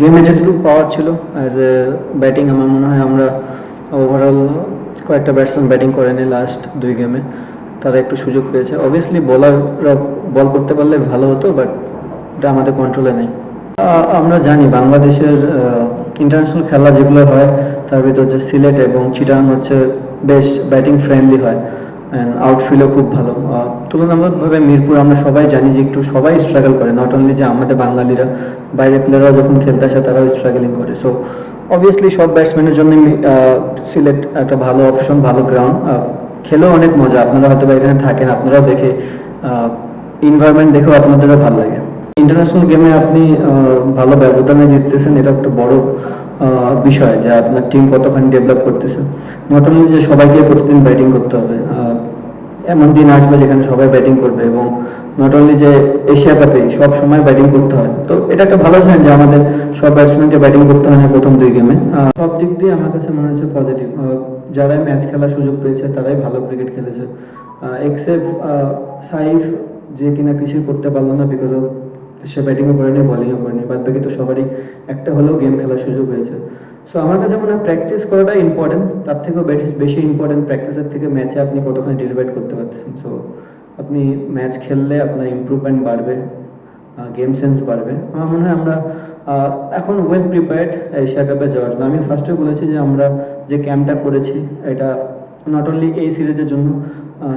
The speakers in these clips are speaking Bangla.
গেমে যেটুকু পাওয়ার ছিল অ্যাজ এ ব্যাটিং আমার মনে হয় আমরা ওভারঅল কয়েকটা ব্যাটসম্যান ব্যাটিং করেনি লাস্ট দুই গেমে তারা একটু সুযোগ পেয়েছে। অবভিয়াসলি বোলাররা বল করতে পারলে ভালো হতো বাট এটা আমাদের কন্ট্রোলে নেই। আমরা জানি বাংলাদেশের ইন্টারন্যাশনাল খেলা যেগুলো হয়, তার ভিতর হচ্ছে সিলেট এবং চিটাং হচ্ছে বেশ ব্যাটিং ফ্রেন্ডলি হয়। অ্যান্ড আউটফিল্ডও খুব ভালো। তুলনামূলকভাবে মিরপুর আমরা সবাই জানি যে একটু সবাই স্ট্রাগল করে। নট অনলি যে আমাদের বাঙালিরা, বাইরের প্লেয়াররাও যখন খেলতে আসে, তারাও স্ট্রাগলিং করে। সো অবভিয়াসলি সব ব্যাটসম্যানের জন্য সিলেট একটা ভালো অপশন ভালো গ্রাউন্ড খেলেও অনেক মজা। আপনারা হয়তো বা এখানে থাকেন, আপনারাও দেখে ইনভায়রনমেন্ট দেখেও আপনাদেরও ভালো লাগে। ইন্টারন্যাশনাল গেমে আপনি ভালো ব্যবধানে জিততেছেন, এটা একটা বড় বিষয় যে আপনার টিম কতখানি ডেভেলপ করতেছে। নট অনলি যে সবাইকে প্রতিদিন ব্যাটিং করতে হবে এমন দিন আসবে যেখানে সবাই ব্যাটিং করবে এবং নট অনলি যে এশিয়া কাপে সব সময় ব্যাটিং করতে হয়। তো এটা একটা ভালো সাইন যে আমাদের সব ব্যাটসম্যানকে ব্যাটিং করতে হয় না প্রথম দুই গেমে সব দিক দিয়ে আমার কাছে মনে হচ্ছে পজিটিভ যারাই ম্যাচ খেলার সুযোগ পেয়েছে তারাই ভালো ক্রিকেট খেলেছে। এক্সেপ্ট সাইফ যে কিনা কিছুই করতে পারল না বিকজ অফ সে ব্যাটিংও করেনি বলিংও করেনি বাদ বাকি তো সবারই একটা হলেও গেম খেলার সুযোগ হয়েছে। সো আমার কাছে মনে হয় প্র্যাকটিস করাটা ইম্পর্টেন্ট তার থেকেও বেশি- ইম্পর্টেন্ট প্র্যাকটিসের থেকে ম্যাচে আপনি কতখানি ডেলিভার করতে পারতেছেন। সো আপনি ম্যাচ খেললে আপনার ইমপ্রুভমেন্ট বাড়বে গেম সেন্স বাড়বে। আমার মনে হয় আমরা এখন ওয়েল প্রিপেয়ার্ড এশিয়া কাপে যাওয়ার জন্য। আমি ফার্স্টে বলেছি যে আমরা যে ক্যাম্পটা করেছি, এটা নট অনলি এই সিরিজের জন্য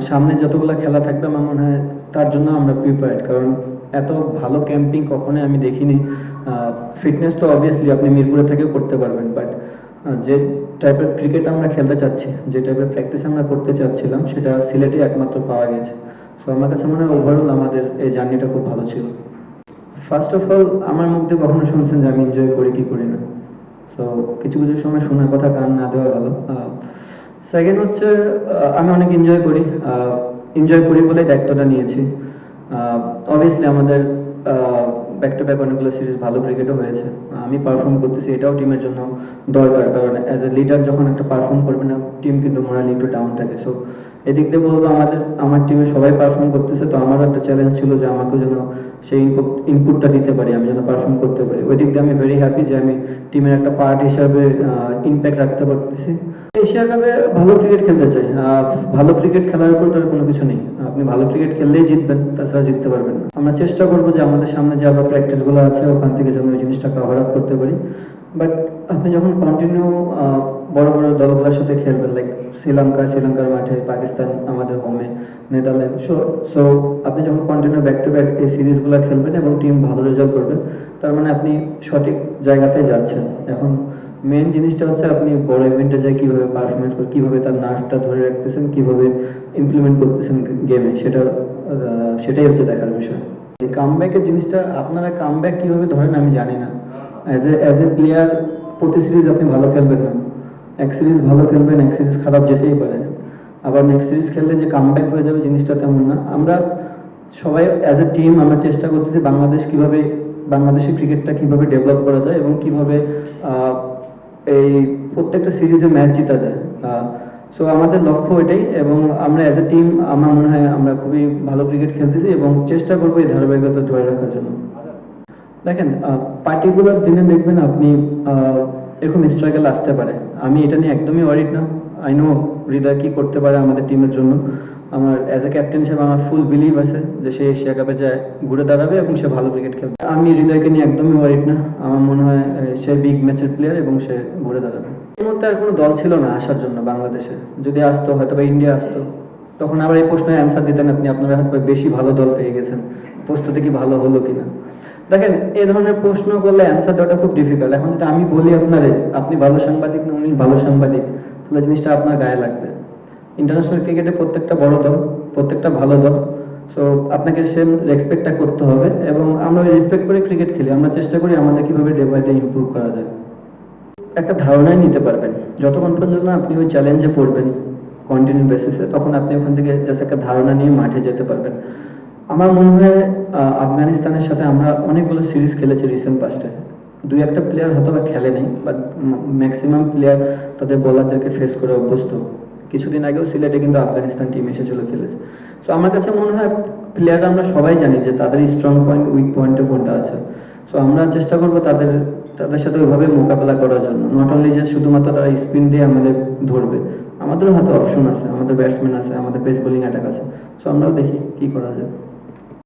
সামনে যতগুলো খেলা থাকবে, আমার মনে হয় তার জন্য আমরা প্রিপেয়ার্ড কারণ এত ভালো ক্যাম্পিং কখনোই আমি দেখিনি। ফিটনেস তো অবভিয়াসলি আপনি মিরপুরে থেকেও করতে পারবেন বাট যে টাইপের ক্রিকেট আমরা খেলতে চাচ্ছি, যে টাইপের প্র্যাকটিস আমরা করতে চাচ্ছিলাম, সেটা সিলেটে একমাত্র পাওয়া গেছে। সো আমার কাছে মনে হয় ওভারঅল আমাদের এই জার্নিটা খুব ভালো ছিল। ফার্স্ট অফ অল আমার মুখ দিয়ে কখনো শুনছেন যে আমি এনজয় করি কি করি না। সো কিছু কিছু সময় শোনার কথা কান না দেওয়া ভালো। সেকেন্ড হচ্ছে আমি অনেক এনজয় করি। এনজয় করি বলেই দায়িত্বটা নিয়েছি। অবভিয়াসলি আমাদের ব্যাক টু ব্যাক অনেকগুলো সিরিজ ভালো ক্রিকেটও হয়েছে। আমি পারফর্ম করতেছি, এটাও টিমের জন্য দরকার। কারণ অ্যাজ এ লিডার যখন একটা পারফর্ম করবে না টিম কিন্তু মোরালি একটু ডাউন থাকে। সো এদিক দিয়ে বলব আমাদের, আমার টিমে সবাই পারফর্ম করতেছে। তো আমারও একটা চ্যালেঞ্জ ছিল যে আমাকেও যেন সেই ইনপুটটা দিতে পারি, আমি যেন পারফর্ম করতে পারি। ওই দিক দিয়ে আমি ভেরি হ্যাপি যে আমি টিমের একটা পার্ট হিসাবে ইম্প্যাক্ট রাখতে পারতেছি। এশিয়া কাপে ভালো ক্রিকেট খেলতে চাই। ভালো ক্রিকেট খেলার উপর কোনো কিছু নেই। আপনি ভালো ক্রিকেট খেললেই জিতবেন, তাছাড়া জিততে পারবেন আমরা চেষ্টা করব যে আমাদের সামনে যে আবার প্র্যাকটিসগুলো আছে, ওখান থেকে যেন ওই জিনিসটা কভার আপ করতে পারি। বাট আপনি যখন কন্টিনিউ বড় বড় দলগুলোর সাথে খেলবেন লাইক শ্রীলঙ্কা, শ্রীলঙ্কার মাঠে, পাকিস্তান আমাদের হোমে নেদারল্যান্ড সো সো আপনি যখন কন্টিনিউ ব্যাক টু ব্যাক এই সিরিজগুলো খেলবেন এবং টিম ভালো রেজাল্ট করবে, তার মানে আপনি সঠিক জায়গাতে যাচ্ছেন। এখন মেন জিনিসটা হচ্ছে আপনি বড় ইভেন্টে যায় কীভাবে পারফরমেন্স করে কীভাবে তার নার্ভটা ধরে রাখতেছেন কীভাবে ইমপ্লিমেন্ট করতেছেন গেমে সেটা সেটাই হচ্ছে দেখার বিষয়। এই কামব্যাকের জিনিসটা আপনারা কামব্যাক কীভাবে ধরেন আমি জানি না। As a as a player প্রতি সিরিজ আপনি ভালো খেলবেন না। এক সিরিজ ভালো খেলবেন এক সিরিজ খারাপ যেতেই পারে। আবার নেক্সট সিরিজ খেললে যে কামব্যাক হয়ে যাবে জিনিসটা তেমন না। আমরা সবাই অ্যাজ এ টিম আমরা চেষ্টা করতেছি বাংলাদেশ কীভাবে বাংলাদেশের ক্রিকেটটা কীভাবে ডেভেলপ করা যায় এবং কীভাবে আহ, এই প্রত্যেকটা সিরিজে ম্যাচ জিতা যায়। সো আমাদের লক্ষ্য এটাই এবং আমরা অ্যাজ এ টিম আমার মনে হয় আমরা খুবই ভালো ক্রিকেট খেলতেছি এবং চেষ্টা করব এই ধারাবাহিকতা ধরে রাখার জন্য। দেখেন পার্টিকুলার দিনে দেখবেন আপনি এরকম স্ট্রাগল আসতে পারে। আমি এটা নিয়ে একদমই ওয়ারিড না। আই নো হৃদয় কি করতে পারে আমাদের টিমের জন্য। আমার অ্যাজ এ ক্যাপ্টেন হিসেবে আমার ফুল বিলিভ আছে যে সে এশিয়া কাপে যায়, ঘুরে দাঁড়াবে এবং সে ভালো ক্রিকেট খেলবে। আমি হৃদয়কে নিয়ে একদমই ওয়ারিড না। আমার মনে হয় সে বিগ ম্যাচের প্লেয়ার এবং সে ঘুরে দাঁড়াবে। এর মধ্যে আর কোনো দল ছিল না আসার জন্য বাংলাদেশে। যদি আসতো হয়তো বা ইন্ডিয়া আসতো। তখন আবার এই প্রশ্নের অ্যান্সার দিতেন আপনি, আপনারা হয়তো বেশি ভালো দল পেয়ে গেছেন। প্রস্তুতি কি ভালো হলো কিনা? দেখেন এই ধরনের প্রশ্ন করলে অ্যান্সার দেওয়াটা খুব ডিফিকাল্ট এখন যদি আমি বলি আপনারে, আপনি ভালো সাংবাদিক না উনি ভালো সাংবাদিক, তাহলে জিনিসটা আপনার গায়ে লাগবে। ইন্টারন্যাশনাল ক্রিকেটে প্রত্যেকটা বড় দল, প্রত্যেকটা ভালো দল সো আপনাকে সেম রেসপেক্টটা করতে হবে এবং আমরা রেসপেক্ট করে ক্রিকেট খেলি। আমরা চেষ্টা করি আমাদের কীভাবে ডে বাই ডে ইম্প্রুভ করা যায়। একটা ধারণাই নিতে পারবেন। যতক্ষণ পর্যন্ত আপনি ওই চ্যালেঞ্জে পড়বেন কন্টিনিউ বেসিসে তখন আপনি ওখান থেকে জাস্ট একটা ধারণা নিয়ে মাঠে যেতে পারবেন। আমার মনে হয় আফগানিস্তানের সাথে আমরা অনেকগুলো সিরিজ খেলেছি রিসেন্ট পাস্টে দুই একটা প্লেয়ার হয়তো বা খেলে নেই বাট ম্যাক্সিমাম প্লেয়ার তাদের বোলারদেরকে ফেস করে অভ্যস্ত। কিছুদিন আগেও সিলেটে কিন্তু আফগানিস্তান টিম এসেছিল খেলেছে। সো আমার কাছে মনে হয় প্লেয়ার আমরা সবাই জানি যে তাদের স্ট্রং পয়েন্ট উইক পয়েন্টে কোনটা আছে। সো আমরা চেষ্টা করব তাদের তাদের সাথে ওইভাবে মোকাবেলা করার জন্য। নট অনলি যে শুধুমাত্র তারা স্পিন দিয়ে আমাদের ধরবে, আমাদেরও হাতে অপশন আছে, আমাদের ব্যাটসম্যান আছে, আমাদের পেস বোলিং অ্যাটাক আছে। সো আমরাও দেখি কি করা যায়।